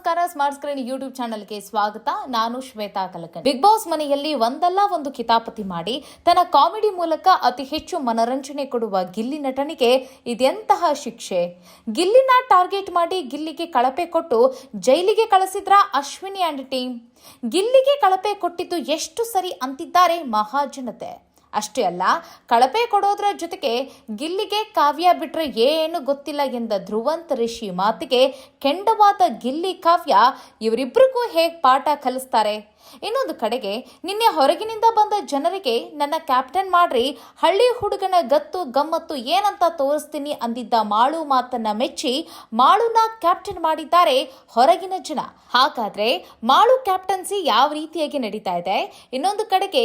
ನಮಸ್ಕಾರ smart screen YouTube ಚಾನಲ್ಗೆ ಸ್ವಾಗತ. ನಾನು ಶ್ವೇತಾ ಕಲಕನ್ ಬಿಗ್ ಬಾಸ್ ಮನೆಯಲ್ಲಿ ಒಂದಲ್ಲ ಒಂದು ಕಿತಾಪತಿ ಮಾಡಿ, ತನ್ನ ಕಾಮಿಡಿ ಮೂಲಕ ಅತಿ ಹೆಚ್ಚು ಮನರಂಜನೆ ಕೊಡುವ ಗಿಲ್ಲಿ ನಟನಿಗೆ ಇದೆಂತಹ ಶಿಕ್ಷೆ? ಗಿಲ್ಲಿನ ಟಾರ್ಗೆಟ್ ಮಾಡಿ ಗಿಲ್ಲಿಗೆ ಕಳಪೆ ಕೊಟ್ಟು ಜೈಲಿಗೆ ಕಳಿಸಿದ್ರ ಅಶ್ವಿನಿ ಅಂಡ್ ಟೀಮ್ ಗಿಲ್ಲಿಗೆ ಕಳಪೆ ಕೊಟ್ಟಿದ್ದು ಎಷ್ಟು ಸರಿ ಅಂತಿದ್ದಾರೆ ಮಹಾಜನತೆ. ಅಷ್ಟೇ ಅಲ್ಲ, ಕಳಪೆ ಕೊಡೋದ್ರ ಜೊತೆಗೆ ಗಿಲ್ಲಿಗೆ ಕಾವ್ಯ ಬಿಟ್ರೆ ಏನು ಗೊತ್ತಿಲ್ಲ ಎಂದ ಧ್ರುವಂತ್ ಋಷಿ ಮಾತಿಗೆ ಕೆಂಡವಾದ ಗಿಲ್ಲಿ ಕಾವ್ಯ ಇವರಿಬ್ಬರಿಗೂ ಹೇಗೆ ಪಾಠ ಕಲಿಸ್ತಾರೆ? ಇನ್ನೊಂದು ಕಡೆಗೆ, ನಿನ್ನೆ ಹೊರಗಿನಿಂದ ಬಂದ ಜನರಿಗೆ ನನ್ನ ಕ್ಯಾಪ್ಟನ್ ಮಾಡ್ರಿ, ಹಳ್ಳಿ ಹುಡುಗನ ಗತ್ತು ಗಮ್ಮತ್ತು ಏನಂತ ತೋರಿಸ್ತೀನಿ ಅಂದಿದ್ದ ಮಾಳು ಮಾತನ್ನ ಮೆಚ್ಚಿ ಮಾಳುನ ಕ್ಯಾಪ್ಟನ್ ಮಾಡಿದ್ದಾರೆ ಹೊರಗಿನ ಜನ. ಹಾಗಾದ್ರೆ ಮಾಳು ಕ್ಯಾಪ್ಟನ್ಸಿ ಯಾವ ರೀತಿಯಾಗಿ ನಡೀತಾ ಇದೆ? ಇನ್ನೊಂದು ಕಡೆಗೆ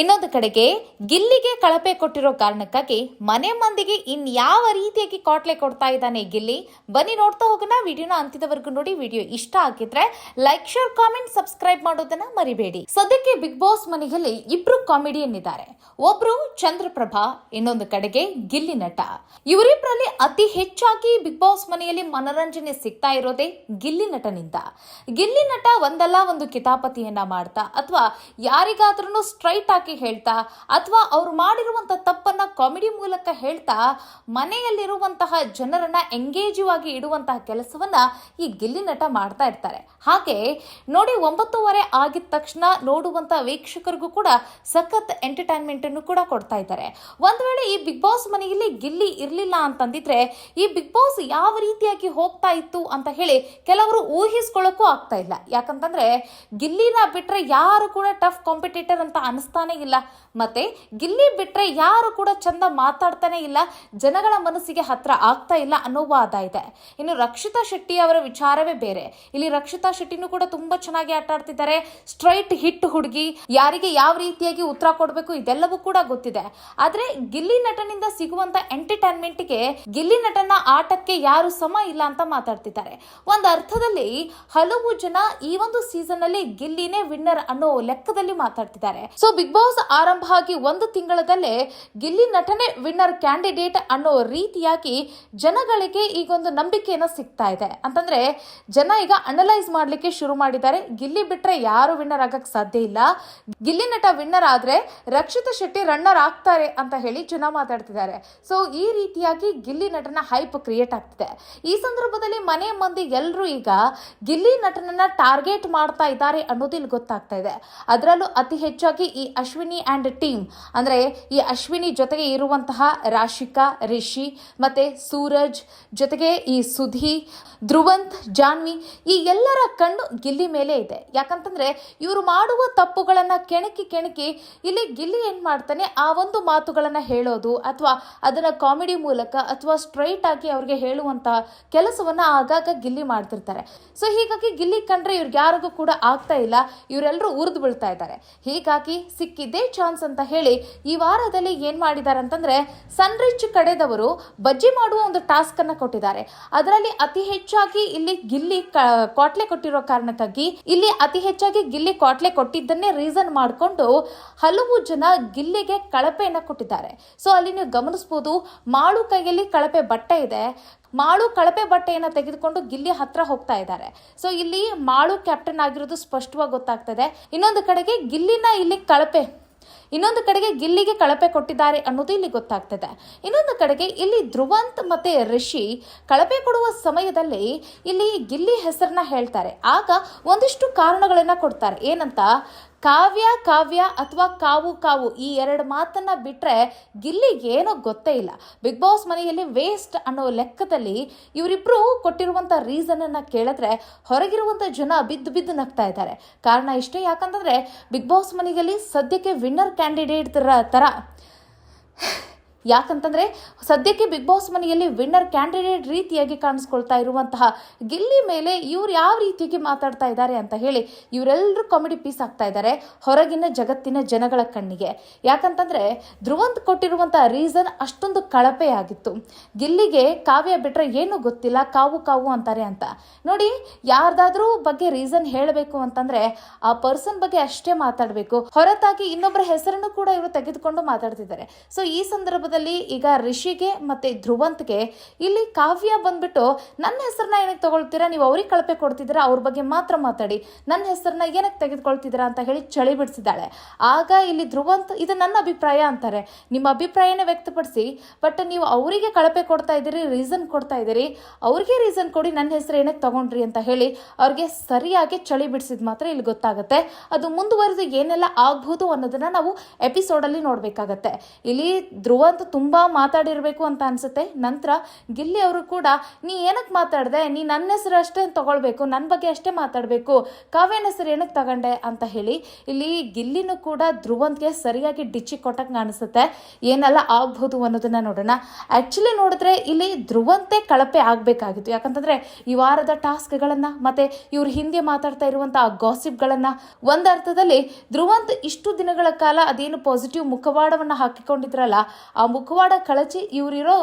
ಇನ್ನೊಂದು ಕಡೆಗೆ ಗಿಲ್ಲಿಗೆ ಕಳಪೆ ಕೊಟ್ಟಿರೋ ಕಾರಣಕ್ಕಾಗಿ ಮನೆ ಮಂದಿಗೆ ಇನ್ಯಾವ ರೀತಿಯಾಗಿ ಕಾಟ್ಲೆ ಕೊಡ್ತಾ ಇದ್ದಾನೆ ಗಿಲ್ಲಿ? ಬನ್ನಿ ನೋಡ್ತಾ ಹೋಗೋಣ, ವಿಡಿಯೋನ ಅಂತಿದವರೆಗೂ ನೋಡಿ, ವಿಡಿಯೋ ಇಷ್ಟ ಆಗಿದ್ರೆ ಲೈಕ್, ಶೇರ್, ಕಾಮೆಂಟ್, ಸಬ್ಸ್ಕ್ರೈಬ್ ಮಾಡೋದನ್ನ ಮರಿಬೇಡಿ. ಸದ್ಯಕ್ಕೆ ಬಿಗ್ ಬಾಸ್ ಮನೆಯಲ್ಲಿ ಇಬ್ರು ಕಾಮಿಡಿಯನ್ ಇದ್ದಾರೆ ಒಬ್ರು ಚಂದ್ರಪ್ರಭಾ, ಇನ್ನೊಂದು ಕಡೆಗೆ ಗಿಲ್ಲಿ ನಟ. ಇವರಿಬ್ಬರಲ್ಲಿ ಅತಿ ಹೆಚ್ಚಾಗಿ ಬಿಗ್ ಬಾಸ್ ಮನೆಯಲ್ಲಿ ಮನರಂಜನೆ ಸಿಗ್ತಾ ಇರೋದೇ ಗಿಲ್ಲಿ ನಟನಿಂದ. ಗಿಲ್ಲಿ ನಟ ಒಂದಲ್ಲ ಒಂದು ಕಿತಾಪತಿಯನ್ನ ಮಾಡ್ತಾ ಅಥವಾ ಯಾರಿಗಾದ್ರೂ ಸ್ಟ್ರೈಟ್ ಆಗಿ ಹೇಳ್ತಾ ಅಥವಾ ಅವ್ರು ಮಾಡಿರುವಂತ ತಪ್ಪನ್ನ ಕಾಮಿಡಿ ಮೂಲಕ ಹೇಳ್ತಾ ಮನೆಯಲ್ಲಿರುವಂತಹ ಜನರನ್ನ ಎಂಗೇಜ್ ಆಗಿ ಇಡುವಂತಹ ಕೆಲಸವನ್ನ ಈ ಗಿಲ್ಲಿ ನಟ ಮಾಡ್ತಾ ಇರ್ತಾರೆ. ಹಾಗೆ ನೋಡಿ ಒಂಬತ್ತುವರೆ ಆಗಿದ ತಕ್ಷಣ ನೋಡುವಂತ ವೀಕ್ಷಕರಿಗೂ ಕೂಡ ಸಖತ್ ಎಂಟರ್ಟೈನ್ಮೆಂಟ್ ಅನ್ನು ಕೂಡ ಕೊಡ್ತಾ ಇದ್ದಾರೆ. ಒಂದ್ ವೇಳೆ ಈ ಬಿಗ್ ಬಾಸ್ ಮನೆಯಲ್ಲಿ ಗಿಲ್ಲಿ ಇರಲಿಲ್ಲ ಅಂತಂದಿದ್ರೆ ಈ ಬಿಗ್ ಬಾಸ್ ಯಾವ ರೀತಿಯಾಗಿ ಹೋಗ್ತಾ ಇತ್ತು ಅಂತ ಹೇಳಿ ಕೆಲವರು ಊಹಿಸ್ಕೊಳ್ಳೋಕ್ಕೂ ಆಗ್ತಾ ಇಲ್ಲ. ಯಾಕಂತಂದ್ರೆ ಗಿಲ್ಲಿನ ಬಿಟ್ರೆ ಯಾರು ಕೂಡ ಟಫ್ ಕಾಂಪಿಟೇಟರ್ ಅಂತ ಅನಿಸ್ತಾನೆ ಇಲ್ಲ. ಮತ್ತೆ ಗಿಲ್ಲಿ ಬಿಟ್ರೆ ಯಾರು ಕೂಡ ಚಂದ ಮಾತಾಡ್ತಾನೆ ಇಲ್ಲ, ಜನಗಳ ಮನಸ್ಸಿಗೆ ಹತ್ರ ಆಗ್ತಾ ಇಲ್ಲ ಅನ್ನೋ ವಾದ ಇದೆ. ಇನ್ನು ರಕ್ಷಿತಾ ಶೆಟ್ಟಿ ಅವರ ವಿಚಾರವೇ ಬೇರೆ. ಇಲ್ಲಿ ರಕ್ಷಿತಾ ಶೆಟ್ಟಿನೂ ಕೂಡ ತುಂಬಾ ಚೆನ್ನಾಗಿ ಆಟ ಆಡ್ತಿದ್ದಾರೆ ಸ್ಟ್ರೈಟ್ ಹಿಟ್ ಹುಡುಗಿ ಯಾರಿಗೆ ಯಾವ ರೀತಿಯಾಗಿ ಉತ್ತರ ಕೊಡಬೇಕು ಇದೆಲ್ಲವೂ ಕೂಡ ಗೊತ್ತಿದೆ. ಆದ್ರೆ ಗಿಲ್ಲಿ ನಟನಿಂದ ಸಿಗುವಂತ ಎಂಟರ್ಟೈನ್ಮೆಂಟ್ಗೆ ಗಿಲ್ಲಿ ನಟನ ಆಟಕ್ಕೆ ಯಾರು ಸಮ ಇಲ್ಲ ಅಂತ ಮಾತಾಡ್ತಿದ್ದಾರೆ. ಒಂದು ಅರ್ಥದಲ್ಲಿ ಹಲವು ಜನ ಈ ಒಂದು ಸೀಸನ್ ಅಲ್ಲಿ ಗಿಲ್ಲಿನೇ ವಿನ್ನರ್ ಅನ್ನೋ ಲೆಕ್ಕದಲ್ಲಿ ಮಾತಾಡ್ತಿದ್ದಾರೆ. ಸೊ ಬಿಗ್ ಬಾಸ್ ಆರಂಭ ಆಗಿ ಒಂದು ತಿಂಗಳದಲ್ಲೇ ಗಿಲ್ಲಿ ನಟನೆ ವಿನ್ನರ್ ಕ್ಯಾಂಡಿಡೇಟ್ ಅನ್ನೋ ರೀತಿಯಾಗಿ ಜನಗಳಿಗೆ ಈಗ ಒಂದು ನಂಬಿಕೆಯನ್ನ ಸಿಗ್ತಾ ಇದೆ. ಅಂತಂದ್ರೆ ಜನ ಈಗ ಅನಲೈಸ್ ಮಾಡ್ಲಿಕ್ಕೆ ಶುರು ಮಾಡಿದ್ದಾರೆ. ಗಿಲ್ಲಿ ಬಿಟ್ರೆ ಯಾರು ವಿನ್ನರ್ ಆಗಕ್ಕೆ ಸಾಧ್ಯ ಇಲ್ಲ. ಗಿಲ್ಲಿ ನಟ ವಿನ್ನರ್ ಆದ್ರೆ ರಕ್ಷಿತಾ ಶೆಟ್ಟಿ ರನ್ನರ್ ಆಗ್ತಾರೆ ಅಂತ ಹೇಳಿ ಜನ ಮಾತಾಡ್ತಿದ್ದಾರೆ. ಸೊ ಈ ರೀತಿಯಾಗಿ ಗಿಲ್ಲಿ ನಟನ ಹೈಪ್ ಕ್ರಿಯೇಟ್ ಆಗ್ತಿದೆ. ಈ ಸಂದರ್ಭದಲ್ಲಿ ಮನೆ ಮಂದಿ ಎಲ್ಲರೂ ಈಗ ಗಿಲ್ಲಿ ನಟನನ್ನ ಟಾರ್ಗೆಟ್ ಮಾಡ್ತಾ ಇದ್ದಾರೆ ಅನ್ನೋದು ಇಲ್ಲಿ ಗೊತ್ತಾಗ್ತಾ ಇದೆ. ಅದರಲ್ಲೂ ಅತಿ ಹೆಚ್ಚಾಗಿ ಈ ಅಶ್ವಿನಿ ಆ್ಯಂಡ್ ಟೀಮ್ ಅಂದ್ರೆ ಈ ಅಶ್ವಿನಿ ಜೊತೆಗೆ ಇರುವಂತಹ ರಾಶಿಕಾ, ರಿಷಿ, ಮತ್ತೆ ಸೂರಜ್, ಜೊತೆಗೆ ಈ ಸುಧಿ ಧ್ರುವಂತ್, ಜಾನ್ವಿ, ಈ ಎಲ್ಲರ ಕಣ್ಣು ಗಿಲ್ಲಿ ಮೇಲೆ ಇದೆ. ಯಾಕಂತಂದ್ರೆ ಇವರು ಮಾಡುವ ತಪ್ಪುಗಳನ್ನ ಕೆಣಕಿ ಕೆಣಕಿ ಇಲ್ಲಿ ಗಿಲ್ಲಿ ಏನ್ ಮಾಡ್ತಾನೆ, ಆ ಒಂದು ಮಾತುಗಳನ್ನ ಹೇಳೋದು ಅಥವಾ ಅದನ್ನ ಕಾಮಿಡಿ ಮೂಲಕ ಅಥವಾ ಸ್ಟ್ರೈಟ್ ಆಗಿ ಅವ್ರಿಗೆ ಹೇಳುವಂತ ಕೆಲಸವನ್ನ ಆಗಾಗ ಗಿಲ್ಲಿ ಮಾಡ್ತಿರ್ತಾರೆ. ಸೊ ಹೀಗಾಗಿ ಗಿಲ್ಲಿ ಕಂಡ್ರೆ ಇವ್ರಿಗೆ ಯಾರಿಗೂ ಕೂಡ ಆಗ್ತಾ ಇಲ್ಲ ಇವರೆಲ್ಲರೂ ಉರಿದು ಬೀಳ್ತಾ ಇದ್ದಾರೆ. ಹೀಗಾಗಿ ಸಿಕ್ಕಿದ್ದೇ ಚಾನ್ಸ್ ಅಂತ ಹೇಳಿ ಈ ವಾರದಲ್ಲಿ ಏನ್ ಮಾಡಿದ್ದಾರೆ ಅಂತಂದ್ರೆ ಸನ್ರಿಚ್ ಕಡೆದವರು ಬಜ್ಜಿ ಮಾಡುವ ಒಂದು ಟಾಸ್ಕ್ ಅನ್ನ ಕೊಟ್ಟಿದ್ದಾರೆ. ಅದರಲ್ಲಿ ಅತಿ ಹೆಚ್ಚಾಗಿ ಇಲ್ಲಿ ಗಿಲ್ಲಿ ಕಾಟ್ಲೆ ಕೊಟ್ಟಿರೋ ಕಾರಣಕ್ಕಾಗಿ ಇಲ್ಲಿ ಅತಿ ಹೆಚ್ಚಾಗಿ ಗಿಲ್ಲಿ ಕ್ವಾಟ್ಲೆ ಕೊಟ್ಟಿದ್ದನ್ನೇ ರೀಸನ್ ಮಾಡಿಕೊಂಡು ಹಲವು ಜನ ಗಿಲ್ಲಿಗೆ ಕಳಪೆಯನ್ನು ಕೊಟ್ಟಿದ್ದಾರೆ. ಸೊ ಅಲ್ಲಿ ನೀವು ಗಮನಿಸ್ಬೋದು, ಮಾಳು ಕೈಯಲ್ಲಿ ಕಳಪೆ ಬಟ್ಟೆ ಇದೆ. ಮಾಳು ಕಳಪೆ ಬಟ್ಟೆಯನ್ನು ತೆಗೆದುಕೊಂಡು ಗಿಲ್ಲಿ ಹತ್ರ ಹೋಗ್ತಾ ಇದ್ದಾರೆ. ಸೊ ಇಲ್ಲಿ ಮಾಳು ಕ್ಯಾಪ್ಟನ್ ಆಗಿರೋದು ಸ್ಪಷ್ಟವಾಗಿ ಗೊತ್ತಾಗ್ತದೆ. ಇನ್ನೊಂದು ಕಡೆಗೆ ಗಿಲ್ಲಿನ ಇಲ್ಲಿ ಕಳಪೆ. ಇನ್ನೊಂದು ಕಡೆಗೆ ಗಿಲ್ಲಿಗೆ ಕಳಪೆ ಕೊಟ್ಟಿದ್ದಾರೆ ಅನ್ನೋದು ಇಲ್ಲಿ ಗೊತ್ತಾಗ್ತದೆ. ಇನ್ನೊಂದು ಕಡೆಗೆ ಇಲ್ಲಿ ಧ್ರುವಂತ್ ಮತ್ತೆ ರಿಷಿ ಕಳಪೆ ಕೊಡುವ ಸಮಯದಲ್ಲಿ ಇಲ್ಲಿ ಗಿಲ್ಲಿ ಹೆಸರನ್ನ ಹೇಳ್ತಾರೆ. ಆಗ ಒಂದಿಷ್ಟು ಕಾರಣಗಳನ್ನ ಕೊಡ್ತಾರೆ. ಏನಂತ? ಕಾವ್ಯ ಕಾವ್ಯ ಅಥವಾ ಕಾವು ಕಾವು ಈ ಎರಡು ಮಾತನ್ನ ಬಿಟ್ರೆ ಗಿಲ್ಲಿ ಏನೋ ಗೊತ್ತೇ ಇಲ್ಲ. ಬಿಗ್ ಬಾಸ್ ಮನೆಯಲ್ಲಿ ವೇಸ್ಟ್ ಅನ್ನೋ ಲೆಕ್ಕದಲ್ಲಿ ಇವರಿಬ್ರು ಕೊಟ್ಟಿರುವಂತ ರೀಸನ್ ಅನ್ನ ಕೇಳಿದ್ರೆ ಹೊರಗಿರುವಂತ ಜನ ಬಿದ್ದು ಬಿದ್ದು ನಗ್ತಾ ಇದ್ದಾರೆ. ಕಾರಣ ಇಷ್ಟೇ ಯಾಕಂತಂದ್ರೆ ಬಿಗ್ ಬಾಸ್ ಮನೆಯಲ್ಲಿ ಸದ್ಯಕ್ಕೆ ವಿನ್ನರ್ ಕ್ಯಾಂಡಿಡೇಟ್ ತರ. ಯಾಕಂತಂದ್ರೆ ಸದ್ಯಕ್ಕೆ ಬಿಗ್ ಬಾಸ್ ಮನೆಯಲ್ಲಿ ವಿನ್ನರ್ ಕ್ಯಾಂಡಿಡೇಟ್ ರೀತಿಯಾಗಿ ಕಾಣಿಸ್ಕೊಳ್ತಾ ಇರುವಂತಹ ಗಿಲ್ಲಿ ಮೇಲೆ ಇವ್ರು ಯಾವ ರೀತಿಯಾಗಿ ಮಾತಾಡ್ತಾ ಇದ್ದಾರೆ ಅಂತ ಹೇಳಿ ಇವರೆಲ್ಲರೂ ಕಾಮಿಡಿ ಪೀಸ್ ಆಗ್ತಾ ಇದ್ದಾರೆ ಹೊರಗಿನ ಜಗತ್ತಿನ ಜನಗಳ ಕಣ್ಣಿಗೆ. ಯಾಕಂತಂದ್ರೆ ಧ್ರುವಂತ್ ಕೊಟ್ಟಿರುವಂತಹ ರೀಸನ್ ಅಷ್ಟೊಂದು ಕಳಪೆ ಆಗಿತ್ತು. ಗಿಲ್ಲಿಗೆ ಕಾವ್ಯ ಬಿಟ್ರೆ ಏನು ಗೊತ್ತಿಲ್ಲ, ಕಾವು ಕಾವು ಅಂತಾರೆ ಅಂತ. ನೋಡಿ, ಯಾರ್ದಾದ್ರೂ ಬಗ್ಗೆ ರೀಸನ್ ಹೇಳಬೇಕು ಅಂತಂದ್ರೆ ಆ ಪರ್ಸನ್ ಬಗ್ಗೆ ಅಷ್ಟೇ ಮಾತಾಡಬೇಕು. ಹೊರತಾಗಿ ಇನ್ನೊಬ್ಬರ ಹೆಸರನ್ನು ಕೂಡ ಇವರು ತೆಗೆದುಕೊಂಡು ಮಾತಾಡ್ತಿದ್ದಾರೆ. ಸೊ ಈ ಸಂದರ್ಭದಲ್ಲಿ ವಿಚಾರದಲ್ಲಿ ಈಗ ರಿಷಿಗೆ ಮತ್ತೆ ಧ್ರುವಂತ್ಗೆ ಇಲ್ಲಿ ಕಾವ್ಯ ಬಂದ್ಬಿಟ್ಟು ನನ್ನ ಹೆಸರನ್ನ ಏನಕ್ಕೆ ತಗೊಳ್ತೀರಾ? ನೀವು ಅವ್ರಿಗೆ ಕಳಪೆ ಕೊಡ್ತಿದ್ದೀರಾ? ಅವ್ರ ಬಗ್ಗೆ ಮಾತ್ರ ಮಾತಾಡಿ. ನನ್ನ ಹೆಸರನ್ನ ಏನಕ್ಕೆ ತೆಗೆದುಕೊಳ್ತಿದ್ದೀರಾ ಅಂತ ಹೇಳಿ ಚಳಿ ಬಿಡಿಸಿದ್ದಾಳೆ. ಆಗ ಇಲ್ಲಿ ಧ್ರುವಂತ್, ಇದು ನನ್ನ ಅಭಿಪ್ರಾಯ ಅಂತಾರೆ. ನಿಮ್ಮ ಅಭಿಪ್ರಾಯನೇ ವ್ಯಕ್ತಪಡಿಸಿ ಬಟ್ ನೀವು ಅವರಿಗೆ ಕಳಪೆ ಕೊಡ್ತಾ ಇದ್ದೀರಿ ರೀಸನ್ ಕೊಡ್ತಾ ಇದ್ದೀರಿ. ಅವ್ರಿಗೆ ರೀಸನ್ ಕೊಡಿ, ನನ್ನ ಹೆಸರು ಏನಕ್ಕೆ ತಗೊಂಡ್ರಿ ಅಂತ ಹೇಳಿ ಅವ್ರಿಗೆ ಸರಿಯಾಗಿ ಚಳಿ ಬಿಡಿಸಿದ್ ಮಾತ್ರ ಇಲ್ಲಿ ಗೊತ್ತಾಗುತ್ತೆ. ಅದು ಮುಂದುವರೆದು ಏನೆಲ್ಲ ಆಗ್ಬೋದು ಅನ್ನೋದನ್ನ ನಾವು ಎಪಿಸೋಡಲ್ಲಿ ನೋಡಬೇಕಾಗತ್ತೆ. ಇಲ್ಲಿ ಧ್ರುವಂತ್ ತುಂಬಾ ಮಾತಾಡಿರಬೇಕು ಅಂತ ಅನಿಸುತ್ತೆ. ನಂತರ ಗಿಲ್ಲಿ ಅವರು ಕೂಡ, ನೀ ಏನಕ್ಕೆ ಮಾತಾಡಿದೆ? ನೀ ನನ್ನ ಹೆಸರು ಅಷ್ಟೇ ತಗೊಳ್ಬೇಕು ನನ್ನ ಬಗ್ಗೆ ಅಷ್ಟೇ ಮಾತಾಡಬೇಕು. ಕಾವ್ಯನ ಹೆಸರು ಏನಕ್ಕೆ ತಗೊಂಡೆ? ಅಂತ ಹೇಳಿ, ಇಲ್ಲಿ ಗಿಲ್ಲಿನೂ ಕೂಡ ಧ್ರುವಂತ್ಗೆ ಸರಿಯಾಗಿ ಡಿಚ್ಚಿ ಕೊಟ್ಟಂಗೆ ಅನಿಸುತ್ತೆ ಏನೆಲ್ಲ ಆಗ್ಬೋದು ಅನ್ನೋದನ್ನು ನೋಡೋಣ. ಆ್ಯಕ್ಚುಲಿ ನೋಡಿದ್ರೆ ಇಲ್ಲಿ ಧ್ರುವಂತೆ ಕಳಪೆ ಆಗಬೇಕಾಗಿತ್ತು. ಯಾಕಂತಂದರೆ ಈ ವಾರದ ಟಾಸ್ಕ್ಗಳನ್ನು ಮತ್ತು ಇವ್ರ ಹಿಂದೆ ಮಾತಾಡ್ತಾ ಇರುವಂಥ ಗಾಸಿಪ್ಗಳನ್ನು, ಒಂದು ಅರ್ಥದಲ್ಲಿ ಧ್ರುವಂತ್ ಇಷ್ಟು ದಿನಗಳ ಕಾಲ ಅದೇನು ಪಾಸಿಟಿವ್ ಮುಖವಾಡವನ್ನು ಹಾಕಿಕೊಂಡಿದ್ರಲ್ಲ, ಆ ಮುಖವಾಡ ಕಳಚಿ ಇವರಿರೋ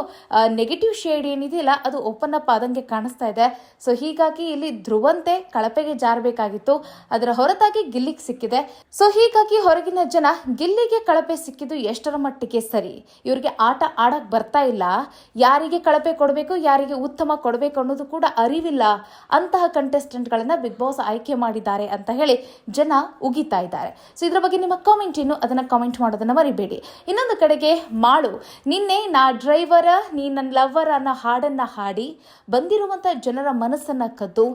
ನೆಗೆಟಿವ್ ಶೇಡ್ ಏನಿದೆಯಲ್ಲ, ಅದು ಓಪನ್ ಅಪ್ ಆದಂಗೆ ಕಾಣಿಸ್ತಾ ಇದೆ. ಸೊ ಹೀಗಾಗಿ ಇಲ್ಲಿ ಧ್ರುವಂತೆ ಕಳಪೆಗೆ ಜಾರಬೇಕಾಗಿತ್ತು. ಅದರ ಹೊರತಾಗಿ ಗಿಲ್ಲಿಗೆ ಸಿಕ್ಕಿದೆ. ಸೊ ಹೀಗಾಗಿ ಹೊರಗಿನ ಜನ ಗಿಲ್ಲಿಗೆ ಕಳಪೆ ಸಿಕ್ಕಿದ್ದು ಎಷ್ಟರ ಮಟ್ಟಿಗೆ ಸರಿ? ಇವರಿಗೆ ಆಟ ಆಡಕ್ ಬರ್ತಾ ಇಲ್ಲ. ಯಾರಿಗೆ ಕಳಪೆ ಕೊಡಬೇಕು, ಯಾರಿಗೆ ಉತ್ತಮ ಕೊಡಬೇಕು ಅನ್ನೋದು ಕೂಡ ಅರಿವಿಲ್ಲ. ಅಂತಹ ಕಂಟೆಸ್ಟೆಂಟ್ಗಳನ್ನ ಬಿಗ್ ಬಾಸ್ ಆಯ್ಕೆ ಮಾಡಿದ್ದಾರೆ ಅಂತ ಹೇಳಿ ಜನ ಉಗಿತಾ ಇದ್ದಾರೆ. ಸೊ ಇದ್ರ ಬಗ್ಗೆ ನಿಮ್ಮ ಕಾಮೆಂಟ್ ಏನು? ಅದನ್ನ ಕಾಮೆಂಟ್ ಮಾಡೋದನ್ನ ಮರಿಬೇಡಿ. ಇನ್ನೊಂದು ಕಡೆಗೆ ಮಾಡು. ನಿನ್ನೆ ನಾ ಡ್ರೈವರ, ನೀ ನನ್ನ ಲವ್ವರ ಅನ್ನೋ ಹಾಡನ್ನು ಹಾಡಿ ಬಂದಿರುವಂಥ ಜನರ ಮನಸ್ಸನ್ನು ಕದ್ದು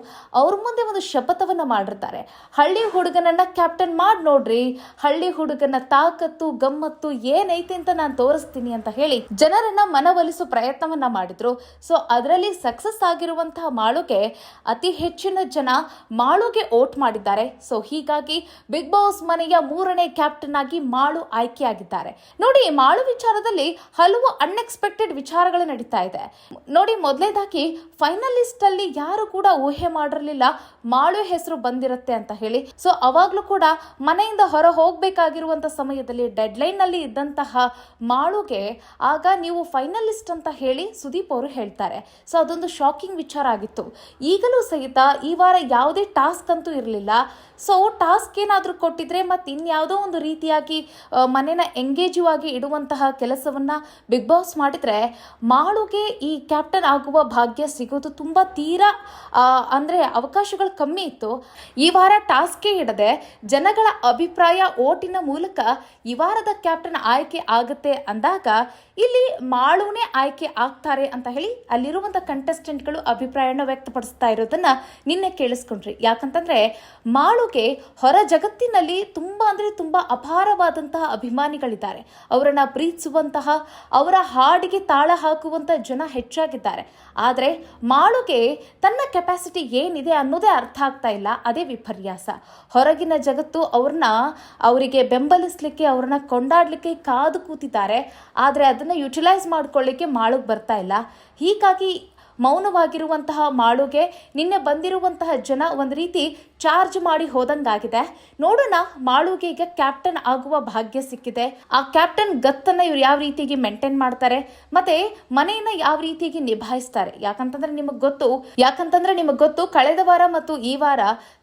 ಅವ್ರ ಮುಂದೆ ಒಂದು ಶಪಥವನ್ನು ಮಾಡಿರ್ತಾರೆ. ಹಳ್ಳಿ ಹುಡುಗನನ್ನ ಕ್ಯಾಪ್ಟನ್ ಮಾಡಿ ನೋಡ್ರಿ, ಹಳ್ಳಿ ಹುಡುಗನ ತಾಕತ್ತು, ಗಮ್ಮತ್ತು ಏನೈತೆ ಅಂತ ನಾನು ತೋರಿಸ್ತೀನಿ ಅಂತ ಹೇಳಿ ಜನರನ್ನ ಮನವೊಲಿಸೋ ಪ್ರಯತ್ನವನ್ನ ಮಾಡಿದ್ರು. ಸೊ ಅದರಲ್ಲಿ ಸಕ್ಸಸ್ ಆಗಿರುವಂತಹ ಮಾಳುಗೆ ಅತಿ ಹೆಚ್ಚಿನ ಜನ ಮಾಳುಗೆ ಓಟ್ ಮಾಡಿದ್ದಾರೆ. ಸೊ ಹೀಗಾಗಿ ಬಿಗ್ ಬಾಸ್ ಮನೆಯ ಮೂರನೇ ಕ್ಯಾಪ್ಟನ್ ಆಗಿ ಮಾಳು ಆಯ್ಕೆಯಾಗಿದ್ದಾರೆ. ನೋಡಿ, ಮಾಳು ವಿಚಾರದಲ್ಲಿ ಹಲವು ಅನ್ಎಕ್ಸ್ಪೆಕ್ಟೆಡ್ ವಿಚಾರಗಳು ನಡೀತಾ ಇದೆ. ನೋಡಿ, ಮೊದಲೇದಾಗಿ ಫೈನಲಿಸ್ಟ್ ಅಲ್ಲಿ ಯಾರು ಕೂಡ ಊಹೆ ಮಾಡಿರಲಿಲ್ಲ, ಮಾಳು ಹೆಸರು ಬಂದಿರುತ್ತೆ ಅಂತ ಹೇಳಿ. ಸೊ ಅವಾಗ್ಲೂ ಕೂಡ ಮನೆಯಿಂದ ಹೊರ ಹೋಗಬೇಕಾಗಿರುವಂತ ಸಮಯದಲ್ಲಿ ಡೆಡ್ ಲೈನ್ನಲ್ಲಿ ಇದ್ದಂತಹ ಮಾಳುಗೆ ಆಗ ನೀವು ಫೈನಲಿಸ್ಟ್ ಅಂತ ಹೇಳಿ ಸುದೀಪ್ ಅವರು ಹೇಳ್ತಾರೆ. ಸೊ ಅದೊಂದು ಶಾಕಿಂಗ್ ವಿಚಾರ ಆಗಿತ್ತು. ಈಗಲೂ ಸಹಿತ ಈ ವಾರ ಯಾವುದೇ ಟಾಸ್ಕ್ ಅಂತೂ ಇರಲಿಲ್ಲ. ಸೊ ಟಾಸ್ಕ್ ಏನಾದರೂ ಕೊಟ್ಟಿದ್ರೆ ಮತ್ತೆ ಇನ್ಯಾವುದೋ ಒಂದು ರೀತಿಯಾಗಿ ಮನೇನ ಎಂಗೇಜ್ ಎಂಗೇಜಿವ್ ಆಗಿ ಇಡುವಂತಹ ಕೆಲಸವನ್ನ ಬಿಗ್ ಬಾಸ್ ಮಾಡಿದ್ರೆ ಮಾಳುಗೆ ಈ ಕ್ಯಾಪ್ಟನ್ ಆಗುವ ಭಾಗ್ಯ ಸಿಗೋದು ತುಂಬಾ ತೀರಾ ಅಂದ್ರೆ ಅವಕಾಶಗಳು ಕಮ್ಮಿ ಇತ್ತು. ಈ ವಾರ ಟಾಸ್ಕೇ ಇಡದೆ ಜನಗಳ ಅಭಿಪ್ರಾಯ ಓಟಿನ ಮೂಲಕ ಈ ವಾರದ ಕ್ಯಾಪ್ಟನ್ ಆಯ್ಕೆ ಆಗುತ್ತೆ ಅಂದಾಗ ಇಲ್ಲಿ ಮಾಳುನೇ ಆಯ್ಕೆ ಆಗ್ತಾರೆ ಅಂತ ಹೇಳಿ ಅಲ್ಲಿರುವಂತ ಕಂಟೆಸ್ಟೆಂಟ್ಗಳು ಅಭಿಪ್ರಾಯನ ವ್ಯಕ್ತಪಡಿಸ್ತಾ ಇರೋದನ್ನ ನಿನ್ನೆ ಕೇಳಿಸ್ಕೊಂಡ್ರಿ. ಯಾಕಂತಂದ್ರೆ ಮಾಳುಗೆ ಹೊರ ಜಗತ್ತಿನಲ್ಲಿ ತುಂಬಾ ಅಂದ್ರೆ ತುಂಬಾ ಅಪಾರವಾದಂತಹ ಅಭಿಮಾನಿಗಳಿದ್ದಾರೆ. ಅವರನ್ನ ಪ್ರೀತಿಸುವಂತಹ ಅವರ ಹಾಡಿಗೆ ತಾಳ ಹಾಕುವಂಥ ಜನ ಹೆಚ್ಚಾಗಿದ್ದಾರೆ. ಆದರೆ ಮಾಳುಗೆ ತನ್ನ ಕೆಪಾಸಿಟಿ ಏನಿದೆ ಅನ್ನೋದೇ ಅರ್ಥ ಆಗ್ತಾ ಇಲ್ಲ. ಅದೇ ವಿಪರ್ಯಾಸ. ಹೊರಗಿನ ಜಗತ್ತು ಅವ್ರನ್ನ, ಅವರಿಗೆ ಬೆಂಬಲಿಸಲಿಕ್ಕೆ, ಅವ್ರನ್ನ ಕೊಂಡಾಡಲಿಕ್ಕೆ ಕಾದು ಕೂತಿದ್ದಾರೆ. ಆದರೆ ಅದನ್ನು ಯುಟಿಲೈಸ್ ಮಾಡ್ಕೊಳ್ಳಿಕ್ಕೆ ಮಾಳುಗೆ ಬರ್ತಾ ಇಲ್ಲ. ಹೀಗಾಗಿ ಮೌನವಾಗಿರುವಂತಹ ಮಾಳುಗೆ ನಿನ್ನೆ ಬಂದಿರುವಂತಹ ಜನ ಒಂದು ರೀತಿ ಚಾರ್ಜ್ ಮಾಡಿ ಹೋದಂಗಾಗಿದೆ. ನೋಡೋಣ ಮಾಳುಗೆ ಈಗ ಕ್ಯಾಪ್ಟನ್ ಆಗುವ ಭಾಗ್ಯ ಸಿಕ್ಕಿದೆ. ಆ ಕ್ಯಾಪ್ಟನ್ ಗತ್ತನ್ನ ಇವ್ರು ಯಾವ ರೀತಿಯಾಗಿ ಮೇಂಟೈನ್ ಮಾಡ್ತಾರೆ, ಮತ್ತೆ ಮನೆಯನ್ನ ಯಾವ ರೀತಿಯಾಗಿ ನಿಭಾಯಿಸ್ತಾರೆ? ಯಾಕಂತಂದ್ರೆ ನಿಮಗೆ ಗೊತ್ತು, ಯಾಕಂತಂದ್ರೆ ನಿಮಗೆ ಗೊತ್ತು ಕಳೆದ ವಾರ ಮತ್ತು ಈ ವಾರ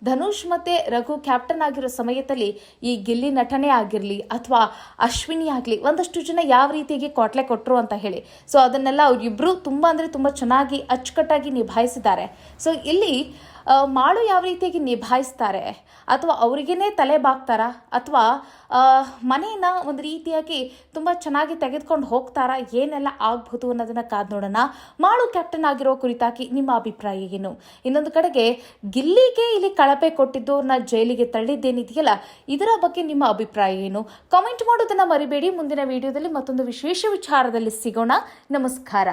ಧನುಷ್ ಮತ್ತೆ ರಘು ಕ್ಯಾಪ್ಟನ್ ಆಗಿರೋ ಸಮಯದಲ್ಲಿ ಈ ಗಿಲ್ಲಿ ನಟನೆ ಆಗಿರಲಿ ಅಥವಾ ಅಶ್ವಿನಿ ಆಗಲಿ ಒಂದಷ್ಟು ಜನ ಯಾವ ರೀತಿಯಾಗಿ ಕೊಟ್ಲೆ ಕೊಟ್ಟರು ಅಂತ ಹೇಳಿ. ಸೊ ಅದನ್ನೆಲ್ಲ ಅವ್ರಿಬ್ರು ತುಂಬಾ ಅಂದ್ರೆ ತುಂಬಾ ಚೆನ್ನಾಗಿ ಅಚ್ಚುಕಟ್ಟಾಗಿ ನಿಭಾಯಿಸಿದ್ದಾರೆ. ಸೊ ಇಲ್ಲಿ ಮಾಳು ಯಾವ ರೀತಿಯಾಗಿ ನಿಭಾಯಿಸ್ತಾರೆ? ಅಥವಾ ಅವರಿಗೇನೆ ತಲೆ ಬಾಗ್ತಾರಾ? ಅಥವಾ ಮನೆಯನ್ನ ಒಂದು ರೀತಿಯಾಗಿ ತುಂಬ ಚೆನ್ನಾಗಿ ತೆಗೆದುಕೊಂಡು ಹೋಗ್ತಾರಾ? ಏನೆಲ್ಲ ಆಗ್ಬೋದು ಅನ್ನೋದನ್ನ ಕಾದು ನೋಡೋಣ. ಮಾಳು ಕ್ಯಾಪ್ಟನ್ ಆಗಿರೋ ಕುರಿತಾಗಿ ನಿಮ್ಮ ಅಭಿಪ್ರಾಯ ಏನು? ಇನ್ನೊಂದು ಕಡೆಗೆ, ಗಿಲ್ಲಿಗೆ ಇಲ್ಲಿ ಕಳಪೆ ಕೊಟ್ಟಿದ್ದು ನಾ ಜೈಲಿಗೆ ತಳ್ಳಿದ್ದೇನಿದೆಯಲ್ಲ, ಇದರ ಬಗ್ಗೆ ನಿಮ್ಮ ಅಭಿಪ್ರಾಯ ಏನು? ಕಾಮೆಂಟ್ ಮಾಡೋದನ್ನ ಮರಿಬೇಡಿ. ಮುಂದಿನ ವಿಡಿಯೋದಲ್ಲಿ ಮತ್ತೊಂದು ವಿಶೇಷ ವಿಚಾರದಲ್ಲಿ ಸಿಗೋಣ. ನಮಸ್ಕಾರ.